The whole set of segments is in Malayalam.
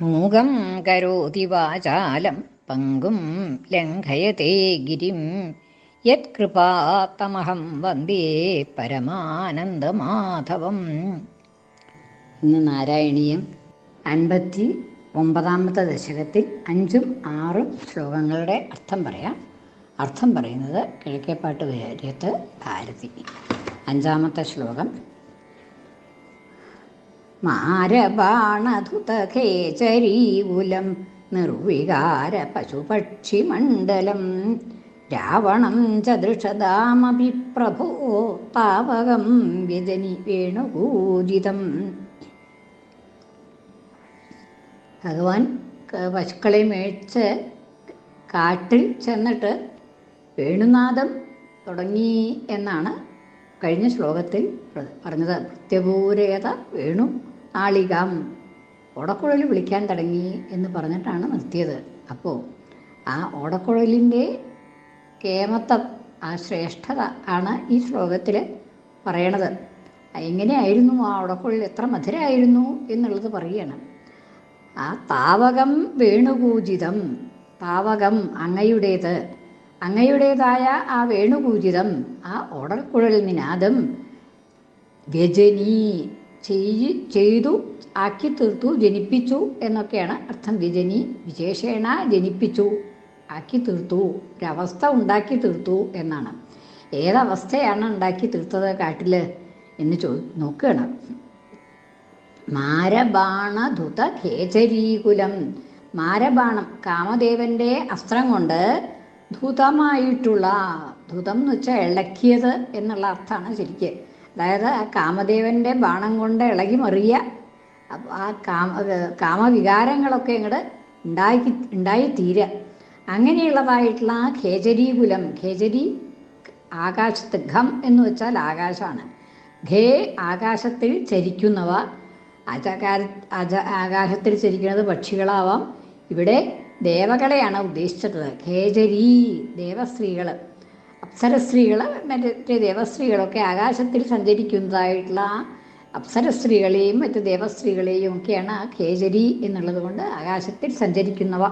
മൂകം കരോതി വാചാലം പങ്കും ലംഘയത്തെ ഗിരിം. യത്കൃപാത്തമഹം വന്ദേ പരമാനന്ദമാധവം. ഇന്ന് നാരായണീയം അൻപത്തി ഒമ്പതാമത്തെ ദശകത്തിൽ അഞ്ചും ആറും ശ്ലോകങ്ങളുടെ അർത്ഥം പറയാം. അർത്ഥം പറയുന്നത് കിഴക്കേപ്പാട്ട് കാര്യത്ത് ഭാരതി. അഞ്ചാമത്തെ ശ്ലോകം മാരബാണധുതഖേചരീകുലം നിർവികാര പശുപക്ഷിമണ്ഡലം രാവണം ച ദൃഷതാമപി പ്രഭോ പാവകം വ്യജനി വേണുകൂജിതം ഭഗവാൻ പശുക്കളെ മേടിച്ച് കാട്ടിൽ ചെന്നിട്ട് വേണുനാഥം തുടങ്ങി എന്നാണ് കഴിഞ്ഞ ശ്ലോകത്തിൽ പറഞ്ഞത്. പ്രത്യപൂരേത വേണു നാളികം ഓടക്കുഴൽ വിളിക്കാൻ തുടങ്ങി എന്ന് പറഞ്ഞിട്ടാണ് നിർത്തിയത്. അപ്പോൾ ആ ഓടക്കുഴലിന്റെ കേമത്വം ആ ശ്രേഷ്ഠത ആണ് ഈ ശ്ലോകത്തിൽ പറയണത്. എങ്ങനെയായിരുന്നു ആ ഓടക്കുഴൽ? എത്ര മധുരമായിരുന്നു എന്നുള്ളത് പറയുകയാണ്. ആ താവകം വേണുപൂജിതം താവകം അങ്ങയുടേത്. അങ്ങയുടേതായ ആ വേണുപൂജിതം ആ ഓടക്കുഴൽ നിനാദം വ്യജനി ചെയ് ചെയ്തു ആക്കി തീർത്തു ജനിപ്പിച്ചു എന്നൊക്കെയാണ് അർത്ഥം. വിജനി വിശേഷേണ ജനിപ്പിച്ചു ആക്കി തീർത്തു ഒരവസ്ഥ ഉണ്ടാക്കി തീർത്തു എന്നാണ്. ഏതവസ്ഥയാണ് ഉണ്ടാക്കി തീർത്തത് കാട്ടിൽ എന്ന് ചോ നോക്കുകയാണ്. മാരബാണധുത ഖേചരീകുലം. മാരബാണം കാമദേവന്റെ അസ്ത്രം കൊണ്ട് ധുതമായിട്ടുള്ള ധുതം എന്ന് വെച്ചാൽ ഇളക്കിയത് എന്നുള്ള അർത്ഥമാണ് ശരിക്ക്. അതായത് ആ കാമദേവന്റെ ബാണം കൊണ്ട് ഇളകി മറിയ. അപ്പൊ ആ കാമ കാമവികാരങ്ങളൊക്കെ ഇങ്ങോട്ട് ഉണ്ടാക്കി ഉണ്ടായിത്തീരുക അങ്ങനെയുള്ളതായിട്ടുള്ള ആ ഖേചരീകുലം ഖേചരി ആകാശത്ത് ഖം എന്ന് വെച്ചാൽ ആകാശമാണ്. ഖേ ആകാശത്തിൽ ചരിക്കുന്നവ അജകാര അജ ആകാശത്തിൽ ചരിക്കുന്നത് പക്ഷികളാവാം. ഇവിടെ ദേവകളെയാണ് ഉദ്ദേശിച്ചിട്ടുള്ളത്. ഖേചരീ ദേവസ്ത്രീകൾ അപ്സരസ്ത്രീകൾ മറ്റേ ദേവസ്ത്രീകളൊക്കെ ആകാശത്തിൽ സഞ്ചരിക്കുന്നതായിട്ടുള്ള അപ്സരസ്ത്രീകളെയും മറ്റ് ദേവസ്ത്രീകളെയും ഒക്കെയാണ് ആ കേജരി എന്നുള്ളത് കൊണ്ട് ആകാശത്തിൽ സഞ്ചരിക്കുന്നവ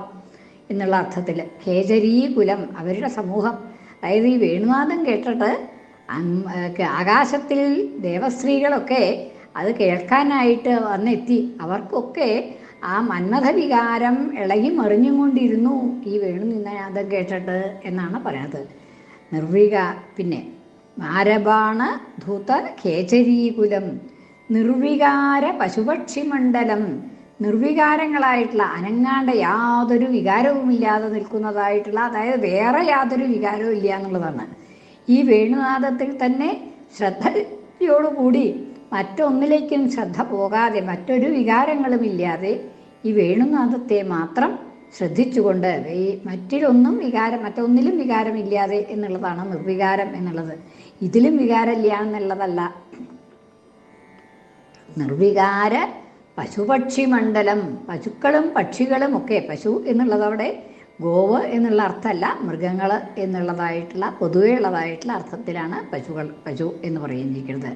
എന്നുള്ള അർത്ഥത്തിൽ കേജരി കുലം അവരുടെ സമൂഹം. അതായത് ഈ വേണുനാഥം കേട്ടിട്ട് ആകാശത്തിൽ ദേവസ്ത്രീകളൊക്കെ അത് കേൾക്കാനായിട്ട് വന്നെത്തി. അവർക്കൊക്കെ ആ മന്മഥ വികാരം ഇളകി മറിഞ്ഞും കൊണ്ടിരുന്നു ഈ വേണുനിനാദം കേട്ടിട്ട് എന്നാണ് പറയുന്നത്. നിർവിക പിന്നെ മാരബാണ ധൂത ഖേചരീകുലം നിർവികാര പശുപക്ഷി മണ്ഡലം നിർവികാരങ്ങളായിട്ടുള്ള അനങ്ങാണ്ട യാതൊരു വികാരവും ഇല്ലാതെ നിൽക്കുന്നതായിട്ടുള്ള അതായത് വേറെ യാതൊരു വികാരവും ഇല്ല എന്നുള്ളതാണ്. ഈ വേണുനാഥത്തിൽ തന്നെ ശ്രദ്ധയോടുകൂടി മറ്റൊന്നിലേക്കും ശ്രദ്ധ പോകാതെ മറ്റൊരു വികാരങ്ങളും ഇല്ലാതെ ഈ വേണുനാഥത്തെ മാത്രം ശ്രദ്ധിച്ചുകൊണ്ട് ഈ മറ്റിലൊന്നും വികാരം മറ്റൊന്നിലും വികാരമില്ലാതെ എന്നുള്ളതാണ് നിർവികാരം എന്നുള്ളത്. ഇതിലും വികാരമില്ല എന്നുള്ളതല്ല. നിർവികാര പശുപക്ഷി മണ്ഡലം പശുക്കളും പക്ഷികളും ഒക്കെ പശു എന്നുള്ളതവിടെ ഗോവ് എന്നുള്ള അർത്ഥമല്ല മൃഗങ്ങൾ എന്നുള്ളതായിട്ടുള്ള പൊതുവേ ഉള്ളതായിട്ടുള്ള അർത്ഥത്തിലാണ് പശുക്കൾ പശു എന്ന് പറയുന്നിരിക്കുന്നത്.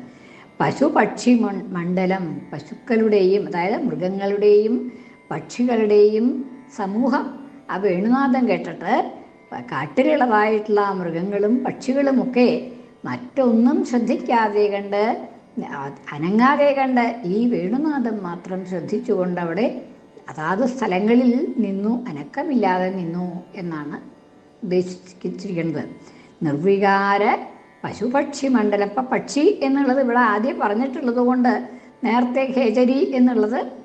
പശു പക്ഷി മണ്ഡലം പശുക്കളുടെയും അതായത് മൃഗങ്ങളുടെയും പക്ഷികളുടെയും സമൂഹം. ആ വേണുനാഥം കേട്ടിട്ട് കാട്ടിലുള്ളതായിട്ടുള്ള മൃഗങ്ങളും പക്ഷികളുമൊക്കെ മറ്റൊന്നും ശ്രദ്ധിക്കാതെ കണ്ട് അനങ്ങാതെ കണ്ട് ഈ വേണുനാഥം മാത്രം ശ്രദ്ധിച്ചുകൊണ്ട് അവിടെ അതാത് സ്ഥലങ്ങളിൽ നിന്നു അനക്കമില്ലാതെ നിന്നു എന്നാണ് ഉദ്ദേശിച്ചിരിക്കുന്നത്. നിർവികാര പശുപക്ഷി മണ്ഡലം ഇപ്പം പക്ഷി എന്നുള്ളത് ഇവിടെ ആദ്യം പറഞ്ഞിട്ടുള്ളത് കൊണ്ട് നേരത്തെ ഖേചരി എന്നുള്ളത്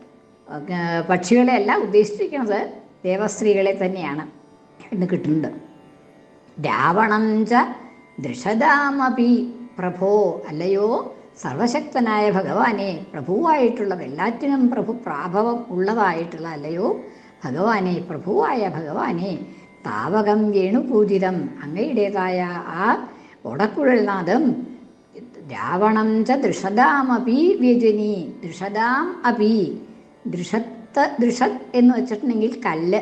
പക്ഷികളെ അല്ല ഉദ്ദേശിച്ചിരിക്കുന്നത് ദേവസ്ത്രീകളെ തന്നെയാണ് എന്ന് കിട്ടുന്നുണ്ട് രാവണം ച ദൃഷതാമപി പ്രഭോ അല്ലയോ? സർവശക്തനായ ഭഗവാനെ പ്രഭുവായിട്ടുള്ള എല്ലാറ്റിനും പ്രഭു പ്രാഭവം ഉള്ളതായിട്ടുള്ള അല്ലയോ? ഭഗവാനെ പ്രഭുവായ ഭഗവാനെ താവകം വേണുപൂജിതം അങ്ങയുടേതായ ആ ഒടക്കുഴൽനാഥം രാവണം ച ദൃഷതാമപി വ്യജനി ദൃഷതാം അപി ദൃഷത്ത് ദൃഷത് എന്ന് വെച്ചിട്ടുണ്ടെങ്കിൽ കല്ല്.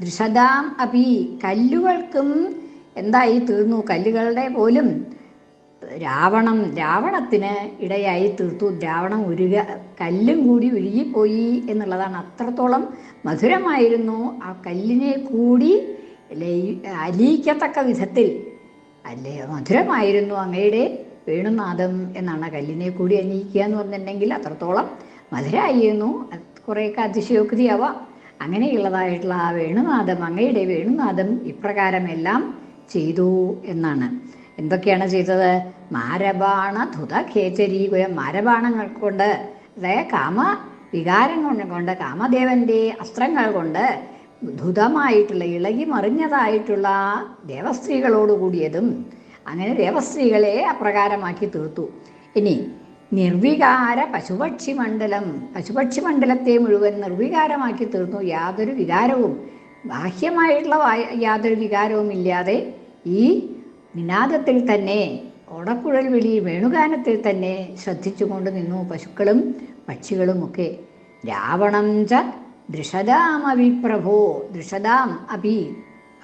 ദൃഷതാം അപി കല്ലുകൾക്കും എന്തായി തീർന്നു? കല്ലുകളുടെ പോലും രാവണം രാവണത്തിന് ഇടയായി തീർത്തു. രാവണം ഉരുക കല്ലും കൂടി ഉരുകിപ്പോയി എന്നുള്ളതാണ്. അത്രത്തോളം മധുരമായിരുന്നു ആ കല്ലിനെ കൂടി ലയി അലിയിക്കത്തക്ക വിധത്തിൽ. അല്ലേ മധുരമായിരുന്നു അങ്ങയുടെ വേണുനാഥം എന്നാണ് കല്ലിനെ കൂടി അലിയിക്കുക എന്ന് പറഞ്ഞിട്ടുണ്ടെങ്കിൽ അത്രത്തോളം മധുരമായിരുന്നു കുറേയൊക്കെ അതിശയോക്തിയാവാം. അങ്ങനെയുള്ളതായിട്ടുള്ള ആ വേണുനാഥം അങ്ങയുടെ വേണുനാഥം ഇപ്രകാരമെല്ലാം ചെയ്തു എന്നാണ്. എന്തൊക്കെയാണ് ചെയ്തത്? മാരബാണ ധുത ഖേചരി മാരബാണങ്ങൾ കൊണ്ട് അതായത് കാമ വികാരം കൊണ്ട് കൊണ്ട് കാമദേവന്റെ അസ്ത്രങ്ങൾ കൊണ്ട് ധുതമായിട്ടുള്ള ഇളകി മറിഞ്ഞതായിട്ടുള്ള ദേവസ്ത്രീകളോട് കൂടിയതും അങ്ങനെ ദേവസ്ത്രീകളെ അപ്രകാരമാക്കി തീർത്തു. ഇനി നിർവികാര പശുപക്ഷി മണ്ഡലം പശുപക്ഷി മണ്ഡലത്തെ മുഴുവൻ നിർവികാരമാക്കി തീർന്നു. യാതൊരു വികാരവും ബാഹ്യമായിട്ടുള്ള യാതൊരു വികാരവും ഇല്ലാതെ ഈ നിനാദത്തിൽ തന്നെ ഓടക്കുഴൽ വിളി വേണുഗാനത്തിൽ തന്നെ ശ്രദ്ധിച്ചുകൊണ്ട് നിന്നു പശുക്കളും പക്ഷികളും ഒക്കെ. രാവണം ച ദൃഷദാം അഭി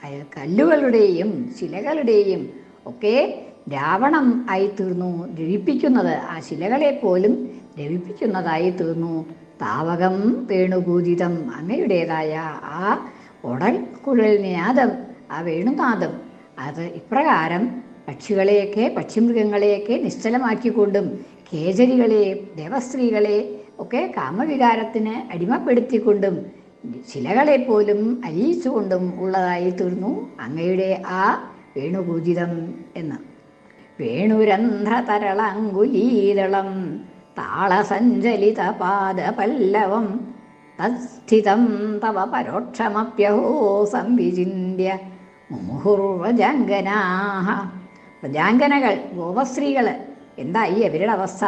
അയ- കല്ലുകളുടെയും ശിലകളുടെയും ഒക്കെ രാവണം ആയി തീർന്നു. ദഹിപ്പിക്കുന്നത് ആ ശിലകളെ പോലും ദഹിപ്പിക്കുന്നതായി തീർന്നു. താവകം വേണുകൂതിതം അങ്ങയുടേതായ ആ ഉടൽ കുഴൽ നാദം ആ വേണുനാദം അത് ഇപ്രകാരം പക്ഷികളെയൊക്കെ പക്ഷിമൃഗങ്ങളെയൊക്കെ നിശ്ചലമാക്കിക്കൊണ്ടും കേജരികളെ ദേവസ്ത്രീകളെ ഒക്കെ കാമവികാരത്തിന് അടിമപ്പെടുത്തിക്കൊണ്ടും ശിലകളെ പോലും അലിയിച്ചുകൊണ്ടും ഉള്ളതായി തീർന്നു അങ്ങയുടെ ആ വേണുപൂജിതം എന്ന്. വേണുരന്ധ്രതരളങ്കുലീതളം താളസഞ്ചലിത പാദപല്ലവം തസ്ഥിതം തവ പരോക്ഷമപ്യഹോ സംവിചിന്യ മുഹുർവജാംഗനാഹ പ്രജാംഗനകൾ ഗോപസ്ത്രീകൾ ഈ അവരുടെ അവസ്ഥ?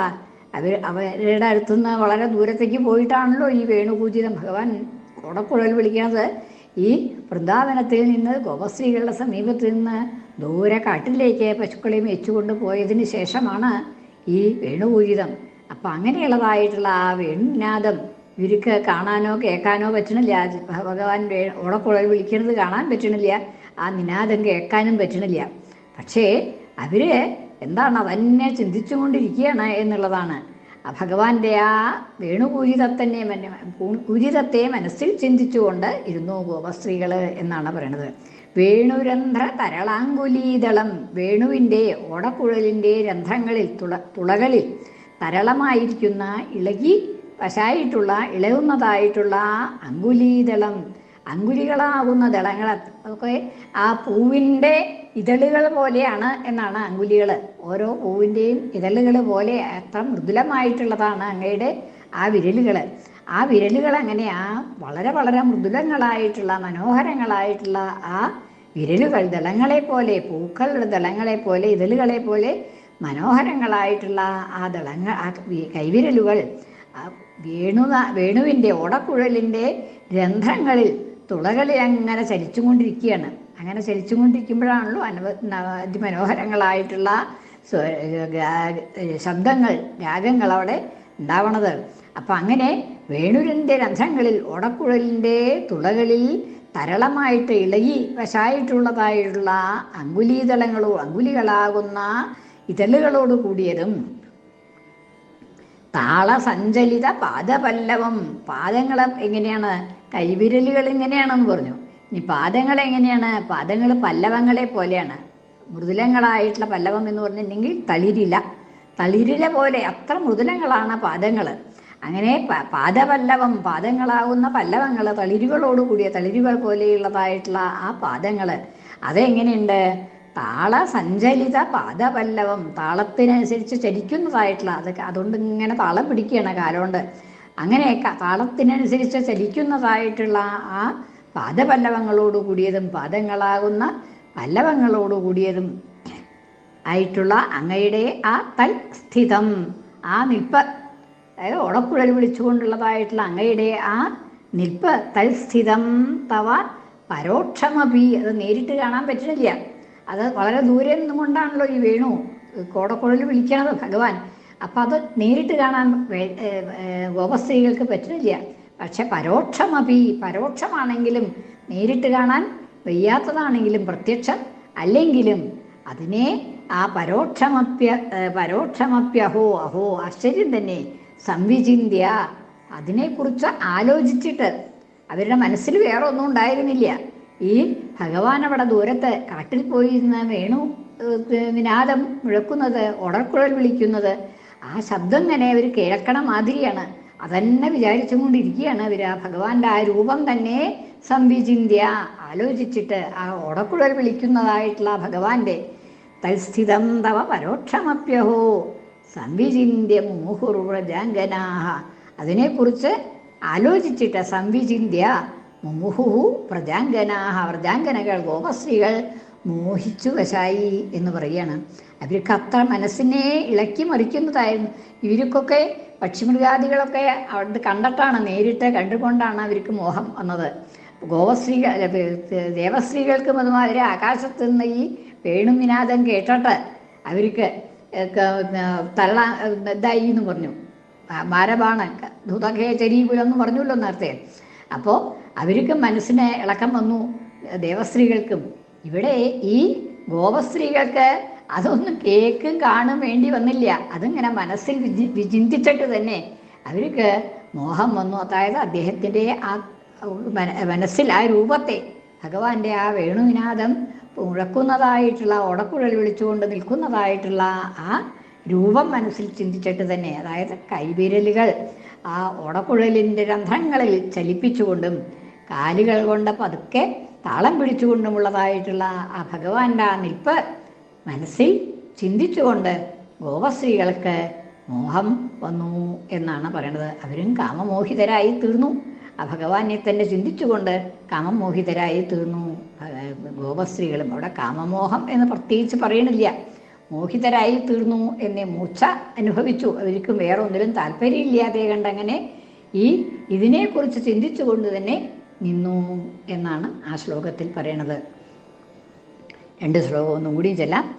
അവർ അവരുടെ അടുത്തുനിന്ന് വളരെ ദൂരത്തേക്ക് പോയിട്ടാണല്ലോ ഈ വേണുപൂജിതം ഭഗവാൻ കുടക്കുഴൽ വിളിക്കുന്നത്. ഈ വൃന്ദാവനത്തിൽ നിന്ന് ഗോപസ്ത്രീകളുടെ സമീപത്ത് നിന്ന് ദൂരെ കാട്ടിലേക്ക് പശുക്കളെ മേച്ചുകൊണ്ട് പോയതിന് ശേഷമാണ് ഈ വേണുപൂരിതം. അപ്പം അങ്ങനെയുള്ളതായിട്ടുള്ള ആ വേണുനാദം ഇവർക്ക് കാണാനോ കേൾക്കാനോ പറ്റണില്ല. ഭഗവാൻ വേ ഓടക്കുഴൽ വിളിക്കുന്നത് കാണാൻ പറ്റണില്ല. ആ നിനാദം കേൾക്കാനും പറ്റണില്ല. പക്ഷേ അവർ എന്താണ് അതന്നെ ചിന്തിച്ചുകൊണ്ടിരിക്കുകയാണ് എന്നുള്ളതാണ്. ഭഗവാന്റെ ആ വേണുപൂജിതത്തന്നെ പൂജിതത്തെ മനസ്സിൽ ചിന്തിച്ചുകൊണ്ട് ഇരുന്നു ഗോപസ്ത്രീകൾ എന്നാണ് പറയണത്. വേണുരന്ധ്ര തരളാങ്കുലീതളം വേണുവിന്റെ ഓടക്കുഴലിന്റെ രന്ധ്രങ്ങളിൽ തുള തുളകളിൽ തരളമായിരിക്കുന്ന ഇളകി വശായിട്ടുള്ള ഇളകുന്നതായിട്ടുള്ള അങ്കുലീതളം അങ്കുലികളാകുന്ന ദളങ്ങൾ ഒക്കെ ആ പൂവിന്റെ ഇതളുകൾ പോലെയാണ് എന്നാണ് അങ്കുലികൾ. ഓരോ പൂവിന്റെയും ഇതളുകൾ പോലെ അത്ര മൃദുലമായിട്ടുള്ളതാണ് അങ്ങയുടെ ആ വിരലുകൾ. ആ വിരലുകൾ അങ്ങനെ ആ വളരെ വളരെ മൃദുലങ്ങളായിട്ടുള്ള മനോഹരങ്ങളായിട്ടുള്ള ആ വിരലുകൾ. ദളങ്ങളെ പോലെ പൂക്കളുടെ ദളങ്ങളെ പോലെ ഇതളുകളെ പോലെ മനോഹരങ്ങളായിട്ടുള്ള ആ ദളങ്ങൾ ആ കൈവിരലുകൾ. വേണു വേണുവിന്റെ ഓടക്കുഴലിന്റെ രന്ധ്രങ്ങളിൽ തുളകളിൽ അങ്ങനെ ചലിച്ചുകൊണ്ടിരിക്കുകയാണ്. അങ്ങനെ ചലിച്ചുകൊണ്ടിരിക്കുമ്പോഴാണല്ലോ അനവ അതിമനോഹരങ്ങളായിട്ടുള്ള ശബ്ദങ്ങൾ രാഗങ്ങൾ അവിടെ ഉണ്ടാവണത്. അപ്പം അങ്ങനെ വേണുരന്റെ രഥങ്ങളിൽ ഓടക്കുഴലിന്റെ തുളകളിൽ തരളമായിട്ട് ഇളകി വശായിട്ടുള്ളതായിട്ടുള്ള അങ്കുലീതളങ്ങളോ അങ്കുലികളാകുന്ന ഇതളുകളോട് കൂടിയതും താളസഞ്ചലിത പാദപല്ലവം പാദങ്ങൾ എങ്ങനെയാണ് കൈവിരലുകൾ എങ്ങനെയാണെന്ന് പറഞ്ഞു. ഇനി പാദങ്ങൾ എങ്ങനെയാണ്? പാദങ്ങൾ പല്ലവങ്ങളെ പോലെയാണ്. മൃദുലങ്ങളായിട്ടുള്ള പല്ലവം എന്ന് പറഞ്ഞിട്ടുണ്ടെങ്കിൽ തളിരില. തളിരില പോലെ അത്ര മൃദുലങ്ങളാണ് പാദങ്ങൾ. അങ്ങനെ പാദപല്ലവം പാദങ്ങളാകുന്ന പല്ലവങ്ങൾ തളിരുകളോട് കൂടിയ തളിരുകൾ പോലെയുള്ളതായിട്ടുള്ള ആ പാദങ്ങൾ. അതെങ്ങനെയുണ്ട്? താള സഞ്ചലിത പാദപല്ലവം താളത്തിനനുസരിച്ച് ചലിക്കുന്നതായിട്ടുള്ള അതൊക്കെ അതുകൊണ്ട് ഇങ്ങനെ താളം പിടിക്കുകയാണ് കാലുകൊണ്ട് അങ്ങനെ ക- താളത്തിനനുസരിച്ച് ചലിക്കുന്നതായിട്ടുള്ള ആ പാദപല്ലവങ്ങളോട് കൂടിയതും പാദങ്ങളാകുന്ന പല്ലവങ്ങളോട് കൂടിയതും ആയിട്ടുള്ള അങ്ങയുടെ ആ തൽ സ്ഥിതം ആ നിൽപ്പ് അതായത് ഉടക്കുഴൽ വിളിച്ചുകൊണ്ടുള്ളതായിട്ടുള്ള അങ്ങയുടെ ആ നിൽപ്പ് തൽസ്ഥിതം തവ പരോക്ഷമപി അത് നേരിട്ട് കാണാൻ പറ്റണില്ല. അത് വളരെ ദൂരെ നിന്നുകൊണ്ടാണല്ലോ ഈ വേണു കോടക്കുഴൽ വിളിക്കണത് ഭഗവാൻ. അപ്പം അത് നേരിട്ട് കാണാൻ ഗോപസ്ത്രീകൾക്ക് പറ്റുന്നില്ല. പക്ഷെ പരോക്ഷമപി പരോക്ഷമാണെങ്കിലും നേരിട്ട് കാണാൻ വയ്യാത്തതാണെങ്കിലും പ്രത്യക്ഷം അല്ലെങ്കിലും അതിനെ ആ പരോക്ഷമപ്യ പരോക്ഷമപ്യഹോ അഹോ ആശ്ചര്യം തന്നെ സംവിചിന്ത്യ അതിനെക്കുറിച്ച് ആലോചിച്ചിട്ട് അവരുടെ മനസ്സിൽ വേറെ ഒന്നും ഉണ്ടായിരുന്നില്ല. ഈ ഭഗവാൻ അവിടെ ദൂരത്ത് കാട്ടിൽ പോയിരുന്ന വേണു വിനാദം മുഴക്കുന്നത് ഉടർക്കുഴൽ വിളിക്കുന്നത് ആ ശബ്ദം തന്നെ അവർ കേൾക്കണ മാതിരിയാണ്. അതന്നെ വിചാരിച്ചുകൊണ്ടിരിക്കുകയാണ് അവർ ആ ഭഗവാന്റെ ആ രൂപം തന്നെ സംവിചിന്ത്യ ആലോചിച്ചിട്ട് ആ ഓടക്കുഴൽ വിളിക്കുന്നതായിട്ടുള്ള ഭഗവാന്റെ തൽസ്ഥിതം തവ പരോക്ഷമപ്യഹോ സംവിചിന്യ മുമുഹുർവ്രജാംഗനാഹ അതിനെക്കുറിച്ച് ആലോചിച്ചിട്ട് സംവിചിന്യ മുമുഹു പ്രജാംഗനാഹ വ്രജാംഗനകൾ ഗോപസ്ത്രീകൾ മോഹിച്ചു വശായി എന്ന് പറയുകയാണ്. അവർ കത്ത മനസ്സിനെ ഇളക്കി മറിക്കുന്നതായിരുന്നു. ഇവർക്കൊക്കെ പക്ഷിമൃഗാദികളൊക്കെ അവിടെ കണ്ടിട്ടാണ് നേരിട്ട് കണ്ടുകൊണ്ടാണ് അവർക്ക് മോഹം വന്നത്. ഗോവസ്ത്രീ ദേവസ്ത്രീകൾക്കും അതുമാതിരി ആകാശത്ത് നിന്ന് ഈ വേണുവിനാദം കേട്ടിട്ട് അവർക്ക് തള്ള ഇതായി എന്ന് പറഞ്ഞു. മാരബാണ് ചരീകുലം എന്ന് പറഞ്ഞല്ലോ നേരത്തെ. അപ്പോൾ അവർക്ക് മനസ്സിനെ ഇളക്കം വന്നു. ദേവസ്ത്രീകൾക്കും ഇവിടെ ഈ ഗോപസ്ത്രീകൾക്ക് അതൊന്നും കേക്കും കാണും വേണ്ടി വന്നില്ല. അതിങ്ങനെ മനസ്സിൽ വിചി വിചിന്തിച്ചിട്ട് തന്നെ അവർക്ക് മോഹം വന്നു. അതായത് അദ്ദേഹത്തിന്റെ ആ മന- മനസ്സിൽ ആ രൂപത്തെ ഭഗവാന്റെ ആ വേണുവിനാദം മുഴക്കുന്നതായിട്ടുള്ള ഓടക്കുഴൽ വിളിച്ചുകൊണ്ട് നിൽക്കുന്നതായിട്ടുള്ള ആ രൂപം മനസ്സിൽ ചിന്തിച്ചിട്ട് തന്നെ അതായത് കൈവിരലുകൾ ആ ഓടക്കുഴലിന്റെ രന്ധ്രങ്ങളിൽ ചലിപ്പിച്ചുകൊണ്ടും കാലുകൾ കൊണ്ട് പതുക്കെ താളം പിടിച്ചുകൊണ്ടുമുള്ളതായിട്ടുള്ള ആ ഭഗവാന്റെ ആ നിൽപ്പ് മനസ്സിൽ ചിന്തിച്ചുകൊണ്ട് ഗോപസ്ത്രീകൾക്ക് മോഹം വന്നു എന്നാണ് പറയണത്. അവരും കാമമോഹിതരായി തീർന്നു. ആ ഭഗവാനെ തന്നെ ചിന്തിച്ചുകൊണ്ട് കാമമോഹിതരായി തീർന്നു. ഗോപസ്ത്രീകളും അവിടെ കാമമോഹം എന്ന് പ്രത്യേകിച്ച് പറയണില്ല. മോഹിതരായി തീർന്നു എന്നെ മൂർച്ച അനുഭവിച്ചു. അവർക്കും വേറെ ഒന്നിലും താല്പര്യമില്ലാതെ കണ്ടങ്ങനെ ഈ ഇതിനെക്കുറിച്ച് ചിന്തിച്ചുകൊണ്ട് തന്നെ നിന്നു എന്നാണ് ആ ശ്ലോകത്തിൽ പറയണത്. രണ്ട് ശ്ലോകം ഒന്നും കൂടി ചെല്ലാം.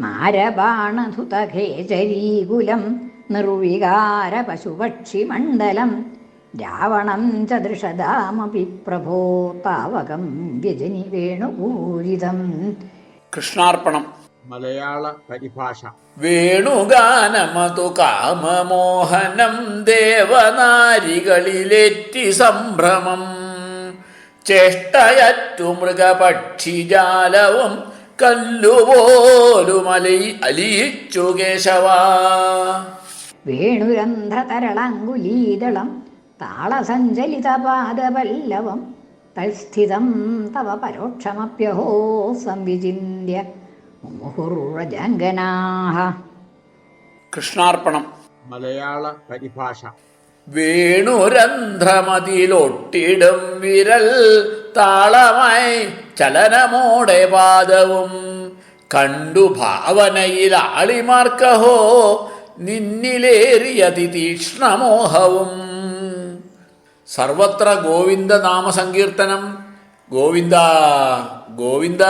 മാരബാണധുതഖേചരീകുലം നിർവികാര പശുപക്ഷി മണ്ഡലം രാവണം ചദൃഷദാമപി പ്രഭോ പാവകം വ്യജനി വേണുപൂരിതം. കൃഷ്ണാർപ്പണം. മലയാള പരിഭാഷ. വേണുഗാനമതു കാമമോഹനം ദേവനാരികളിലേറ്റി സംഭ്രമം. ചേഷ്ടയറ്റു മൃഗപക്ഷിജാലവും കല്ലുപോലുമലി അലിയിച്ചു കേശവ. വേണുരന്ധ്രതരളാങ്കുലീതളം താളസഞ്ചലിത പാദപല്ലവം തൽസ്ഥിതം തവ പരോക്ഷമപ്യഹോ സംവിചിന്യ മുഹുർവജാംഗനാഹ കൃഷ്ണാർപ്പണം. മലയാള പരിഭാഷ. വേണുരന്ധ്രമതിലൊട്ടിടും വിരൽ താളമായി ചലനമോടെ പാദവും കണ്ടു ഭാവനയിൽ ആളിമാർക്കഹോ നിന്നിലേറിയതി തീക്ഷ്ണമോഹവും. സർവത്ര ഗോവിന്ദ നാമസങ്കീർത്തനം ഗോവിന്ദ ഗോവിന്ദ.